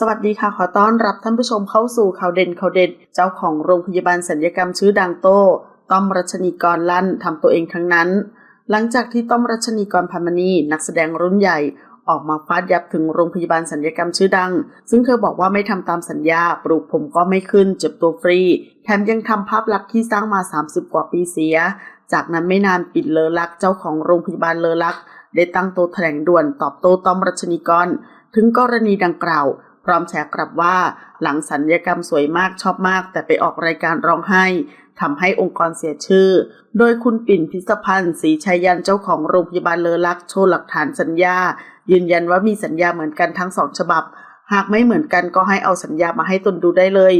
สวัสดีค่ะ ขอต้อนรับท่านผู้ชมเข้าสู่ข่าวเด่นข่าวเด็ด เจ้าของโรงพยาบาลสัญญกรรมชื่อดังโต้ต้อมรัชนีกรลั่นทำตัวเองทั้งนั้น หลังจากที่ต้อมรัชนีกรพันมณีนักแสดงรุ่นใหญ่ ออกมาฟาดยับถึงโรงพยาบาลสัญญกรรมชื่อดัง ซึ่งเธอบอกว่าไม่ทำตามสัญญา ปลูกผมก็ไม่ขึ้น เจ็บตัวฟรี แถมยังทำภาพลักษณ์ที่สร้างมา 30 กว่าปีเสีย จากนั้นไม่นานปิดเลอลัก เจ้าของโรงพยาบาลเลอลัก ได้ตั้งโต๊ะแถลงด่วนตอบโต้ต้อมรัชนีกร ถึงกรณีดังกล่าว พร้อมแฉกลับว่าหลังสัญญกรรมสวยมากชอบมาก แต่ไปออกรายการร้องไห้ทำให้องค์กรเสียชื่อ โดยคุณปิ่นพิศพันธ์ศรีชัยยันเจ้าของโรงพยาบาลเลอลักษณ์โชว์หลักฐานสัญญา ยืนยันว่ามีสัญญาเหมือนกันทั้งสองฉบับ หากไม่เหมือนกันก็ให้เอาสัญญามาให้ตนดูได้เลย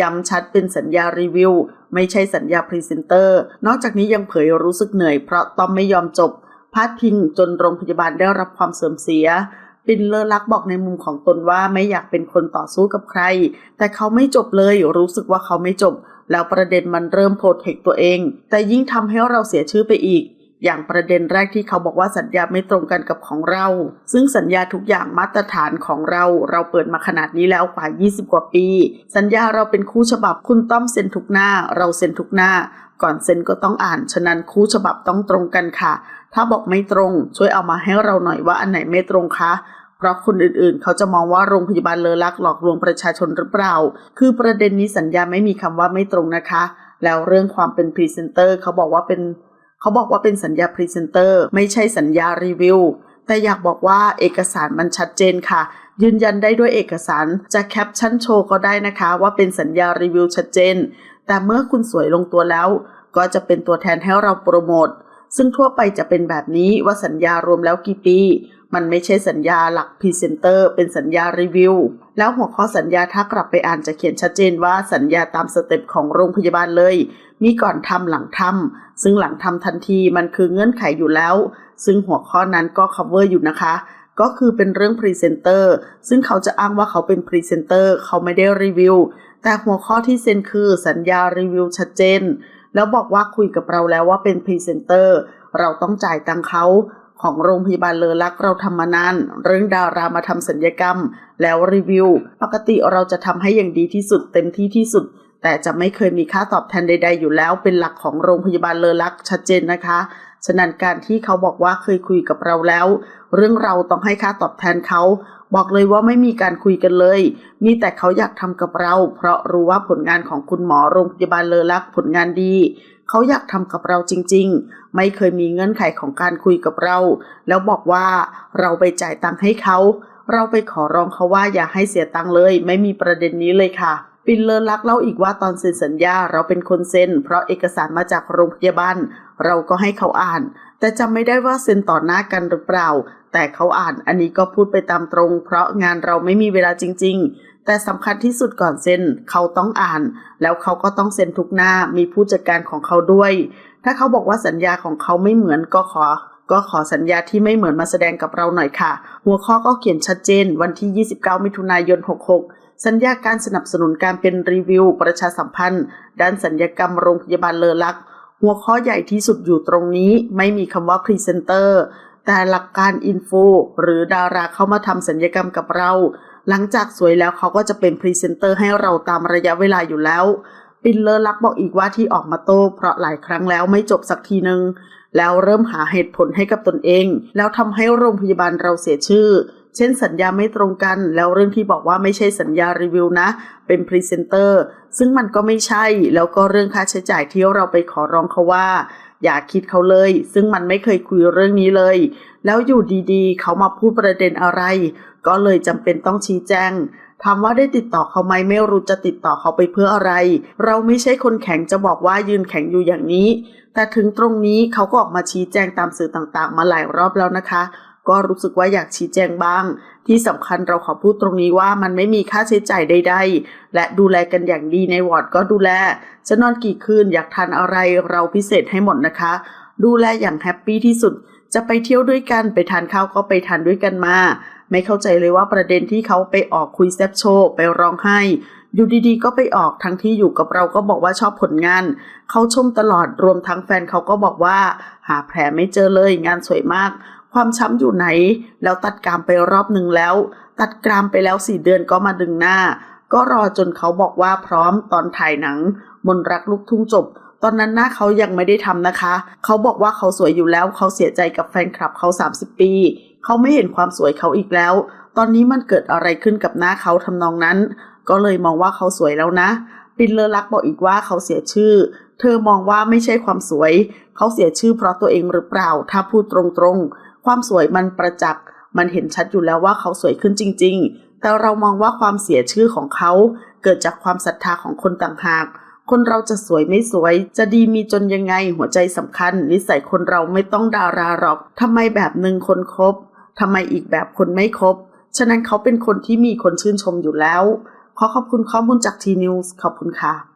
ย้ำชัดเป็นสัญญารีวิว ไม่ใช่สัญญาพรีเซนเตอร์ นอกจากนี้ยังเผยรู้สึกเหนื่อยเพราะต้อมไม่ยอมจบพาดพิงจนโรงพยาบาลได้รับความเสื่อมเสีย ปินเลอลักบอกในมุมของตนว่าไม่อยากเป็นคนต่อสู้กับใคร แต่เขาไม่จบเลยรู้สึกว่าเขาไม่จบ แล้วประเด็นมันเริ่มโปรเทคตัวเอง แต่ยิ่งทำให้เราเสียชื่อไปอีก อย่างประเด็นแรกที่เขาบอกว่าสัญญาไม่ตรงกันกับของเรา ซึ่งสัญญาทุกอย่างมาตรฐานของเรา เราเปิดมาขนาดนี้แล้วกว่า 20 กว่าปี สัญญาเราเป็นคู่ฉบับคุณต้อมเซ็นทุกหน้า เราเซ็นทุกหน้า ก่อนเซ็นก็ต้องอ่าน ฉะนั้นคู่ฉบับต้องตรงกันค่ะ ถ้าบอกไม่ตรง ช่วยเอามาให้เราหน่อยว่าอันไหนไม่ตรงคะเพราะคนอื่นๆ เขาจะมองว่าโรงพยาบาลเลอลักหลอกลวงประชาชนหรือเปล่า คือประเด็นนี้สัญญาไม่มีคำว่าไม่ตรงนะคะ แล้วเรื่องความเป็นพรีเซนเตอร์เขาบอกว่าเป็นเขาบอกว่าเป็นสัญญาพรีเซนเตอร์ไม่ใช่สัญญารีวิว แต่อยากบอกว่าเอกสารมันชัดเจนค่ะ ยืนยันได้ด้วยเอกสารจะแคปชั่นโชว์ก็ได้นะคะ ว่าเป็นสัญญารีวิวชัดเจน แต่เมื่อคุณสวยลงตัวแล้ว ก็จะเป็นตัวแทนให้เราโปรโมท ซึ่งทั่วไปจะเป็นแบบนี้ว่าสัญญารวมแล้วกี่ปี มันไม่ใช่สัญญาหลักพรีเซนเตอร์ เป็นสัญญารีวิว แล้วหัวข้อสัญญาถ้ากลับไปอ่านจะเขียนชัดเจนว่าสัญญาตามสเต็ปของโรงพยาบาลเลย มีก่อนทำหลังทำซึ่งหลังทำทันทีมันคือเงื่อนไขอยู่แล้ว ซึ่งหัวข้อนั้นก็ cover อยู่นะคะก็คือเป็นเรื่องพรีเซนเตอร์ซึ่งเขาจะอ้างว่าเขาเป็นพรีเซนเตอร์เขาไม่ได้รีวิว แต่หัวข้อที่เซ็นคือสัญญารีวิวชัดเจน แล้วบอกว่าคุยกับเราแล้วว่าเป็นพรีเซนเตอร์ เราต้องจ่ายตังค์เขาของโรงพยาบาลเลอลักเราทำมานานเรื่องดารามาทำสัญญกรรม แล้วรีวิว ปกติเราจะทำให้อย่างดีที่สุดเต็มที่ที่สุด แต่จะไม่เคยมีค่าตอบแทนใด ๆ อยู่แล้วเป็นหลักของโรงพยาบาลเลอลักชัดเจนนะคะ ฉะนั้นการที่เขาบอกว่าเคยคุยกับเราแล้ว เรื่องเราต้องให้ค่าตอบแทนเขา บอกเลยว่าไม่มีการคุยกันเลย มีแต่เขาอยากทำกับเรา เพราะรู้ว่าผลงานของคุณหมอโรงพยาบาลเลอลักผลงานดี เขาอยากทำกับเราจริง ๆ ไม่เคยมีเงื่อนไขของการคุยกับเรา แล้วบอกว่าเราไปจ่ายตังค์ให้เขา เราไปขอร้องเขาว่าอย่าให้เสียตังค์เลย ไม่มีประเด็นนี้เลยค่ะ ปินเลอลักเล่าอีกว่าตอนเซ็นสัญญาเราเป็นคนเซ็น เพราะเอกสารมาจากโรงพยาบาล เราก็ให้เขาอ่าน แต่จำไม่ได้ว่าเซ็นต่อหน้ากันหรือเปล่า แต่เขาอ่านอันนี้ก็พูดไปตามตรง เพราะงานเราไม่มีเวลาจริง ๆ แต่สำคัญที่สุดก่อนเซ็นเขาต้องอ่าน แล้วเขาก็ต้องเซ็นทุกหน้ามีผู้จัดการของเขาด้วย ถ้าเขาบอกว่าสัญญาของเขาไม่เหมือนก็ขอก็ขอสัญญาที่ไม่เหมือนมาแสดงกับเราหน่อยค่ะ หัวข้อก็เขียนชัดเจน วันที่ 29 มิถุนายน 66 สัญญาการสนับสนุนการเป็นรีวิว ประชาสัมพันธ์ ด้านสัญญกรรมโรงพยาบาลเลอลักหัวข้อใหญ่ที่สุดอยู่ตรงนี้ไม่มีคำว่าพรีเซนเตอร์แต่หลักการอินโฟหรือดาราเข้ามาทำสัญญกรรมกับเรา หลังจากสวยแล้วเขาก็จะเป็นพรีเซนเตอร์ให้เราตามระยะเวลาอยู่แล้ว ปินเลอร์ลักบอกอีกว่าที่ออกมาโต้เพราะหลายครั้งแล้วไม่จบสักทีนึง แล้วเริ่มหาเหตุผลให้กับตนเอง แล้วทำให้โรงพยาบาลเราเสียชื่อ เช่นสัญญาไม่ตรงกัน แล้วเรื่องที่บอกว่าไม่ใช่สัญญารีวิวนะ เป็นพรีเซนเตอร์ซึ่งมันก็ไม่ใช่ แล้วก็เรื่องค่าใช้จ่ายที่เราไปขอร้องเขาว่า อย่าคิดเขาเลย ซึ่งมันไม่เคยคุยเรื่องนี้เลย แล้วอยู่ดีๆ เขามาพูดประเด็นอะไร ก็เลยจำเป็นต้องชี้แจงถามว่าได้ติดต่อเขาไหมไม่รู้จะติดต่อเขาไปเพื่ออะไร เราไม่ใช่คนแข็งจะบอกว่ายืนแข็งอยู่อย่างนี้ แต่ถึงตรงนี้เขาก็ออกมาชี้แจงตามสื่อต่างๆ มาหลายรอบแล้วนะคะ ก็รู้สึกว่าอยากชี้แจงบ้าง ที่สำคัญเราขอพูดตรงนี้ว่ามันไม่มีค่าใช้จ่ายใดๆ และดูแลกันอย่างดีในวอร์ดก็ดูแล จะนอนกี่คืนอยากทานอะไรเราพิเศษให้หมดนะคะ ดูแลอย่างแฮปปี้ที่สุด จะไปเที่ยวด้วยกันไปทานข้าวก็ไปทานด้วยกันมา ไม่เข้าใจเลยว่าประเด็นที่เขาไปออกคุยแซบโชว์ไปร้องไห้อยู่ดีๆ ก็ไปออกทั้งที่อยู่กับเราก็บอกว่าชอบผลงาน เขาชมตลอดรวมทั้งแฟนเขาก็บอกว่า หาแผลไม่เจอเลยงานสวยมาก ความช้ำอยู่ไหน แล้วตัดกรามไปรอบหนึ่งแล้ว ตัดกรามไปแล้วสี่เดือนก็มาดึงหน้า ก็รอจนเขาบอกว่าพร้อมตอนถ่ายหนัง มนรักลูกทุ่งจบ ตอนนั้นหน้าเขายังไม่ได้ทำนะคะ เขาบอกว่าเขาสวยอยู่แล้วเขาเสียใจกับแฟนคลับเขา 30 ปี เขาไม่เห็นความสวยเขาอีกแล้ว ตอนนี้มันเกิดอะไรขึ้นกับหน้าเขาทำนองนั้น ก็เลยมองว่าเขาสวยแล้วนะปินเลอรักบอกอีกว่าเขาเสียชื่อ เธอมองว่าไม่ใช่ความสวย เขาเสียชื่อเพราะตัวเองหรือเปล่า ถ้าพูดตรงๆ ความสวยมันประจักษ์มันเห็นชัดอยู่แล้วว่าเขาสวยขึ้นจริง ๆ แต่เรามองว่าความเสียชื่อของเขา เกิดจากความศรัทธาของคนต่างหาก คนเราจะสวยไม่สวย จะดีมีจนยังไงหัวใจสำคัญ นิสัยคนเราไม่ต้องดาราหรอกทำไมแบบหนึ่งคนครบทำไมอีกแบบคนไม่ครบ ฉะนั้นเขาเป็นคนที่มีคนชื่นชมอยู่แล้ว ขอขอบคุณข้อมูลจากทีนิวส์ขอบคุณค่ะ